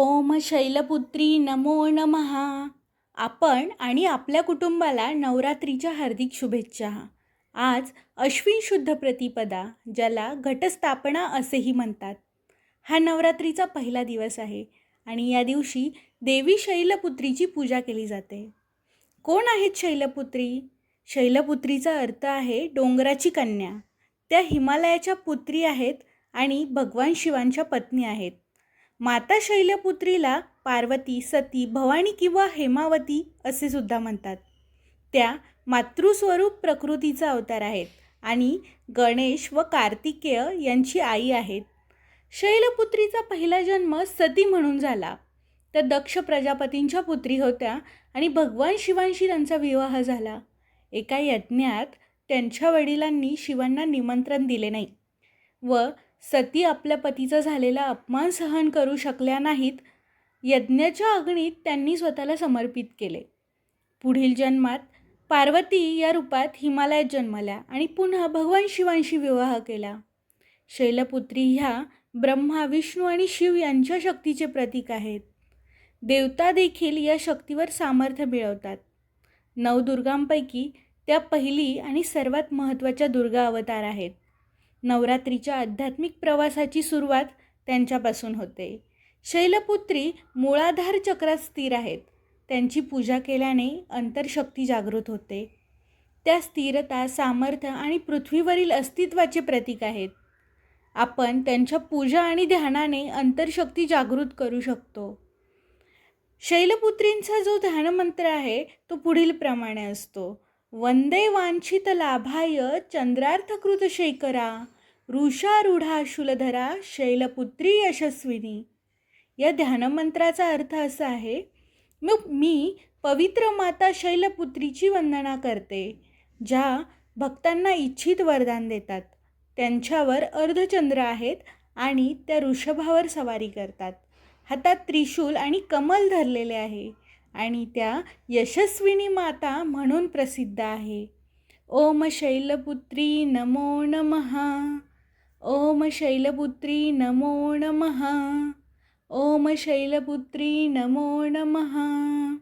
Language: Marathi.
ओम शैलपुत्री नमो नमः. आपण आणि आपल्या कुटुंबाला नवरात्रीच्या हार्दिक शुभेच्छा. आज अश्विन शुद्ध प्रतिपदा ज्याला घटस्थापना असेही म्हणतात. हा नवरात्रीचा पहिला दिवस आहे आणि या दिवशी देवी शैलपुत्रीची पूजा केली जाते. कोण आहेत शैलपुत्री? शैलपुत्रीचा अर्थ आहे डोंगराची कन्या. त्या हिमालयाच्या पुत्री आहेत आणि भगवान शिवांच्या पत्नी आहेत. माता शैलपुत्रीला पार्वती सती भवानी किंवा हेमावती असे सुद्धा म्हणतात. त्या मातृस्वरूप प्रकृतीचा अवतार आहेत आणि गणेश व कार्तिकेय यांची आई आहेत. शैलपुत्रीचा पहिला जन्म सती म्हणून झाला. त्या दक्ष प्रजापतींच्या पुत्री होत्या आणि भगवान शिवांशी त्यांचा विवाह झाला. एका यज्ञात त्यांच्या वडिलांनी शिवांना निमंत्रण दिले नाही व सती आपल्या पतीचा झालेला अपमान सहन करू शकल्या नाहीत यज्ञाच्या अग्नीत त्यांनी स्वतःला समर्पित केले. पुढील जन्मात पार्वती या रूपात हिमालयात जन्मल्या आणि पुन्हा भगवान शिवांशी विवाह केला. शैलपुत्री ह्या ब्रह्मा विष्णू आणि शिव यांच्या शक्तीचे प्रतीक आहेत. देवता देखील या शक्तीवर सामर्थ्य मिळवतात. नवदुर्गांपैकी त्या पहिली आणि सर्वात महत्त्वाच्या दुर्गा अवतार आहेत. नवरात्रीच्या आध्यात्मिक प्रवासाची सुरुवात त्यांच्यापासून होते. शैलपुत्री मूळाधार चक्रात स्थिर आहेत. त्यांची पूजा केल्याने अंतरशक्ती जागृत होते. त्या स्थिरता सामर्थ्य आणि पृथ्वीवरील अस्तित्वाचे प्रतीक आहेत. आपण त्यांच्या पूजा आणि ध्यानाने अंतरशक्ती जागृत करू शकतो. शैलपुत्रींचा जो ध्यानमंत्र आहे तो पुढील प्रमाणे असतो. वंदे वांछित लाभाय चंद्रार्थकृत शेखरा वृषारूढा शूलधरा शैलपुत्री यशस्विनी. या ध्यानमंत्राचा अर्थ असा आहे मग मी पवित्र माता शैलपुत्रीची वंदना करते ज्या भक्तांना इच्छित वरदान देतात. त्यांच्यावर अर्धचंद्र आहेत आणि त्या ऋषभावर सवारी करतात. हातात त्रिशूल आणि कमल धरलेले आहे. आणि त्या यशस्विनी माता म्हणून प्रसिद्ध आहे. ओम शैलपुत्री नमो नमहा ओम शैलपुत्री नमो नमहा ओम शैलपुत्री नमो नमहा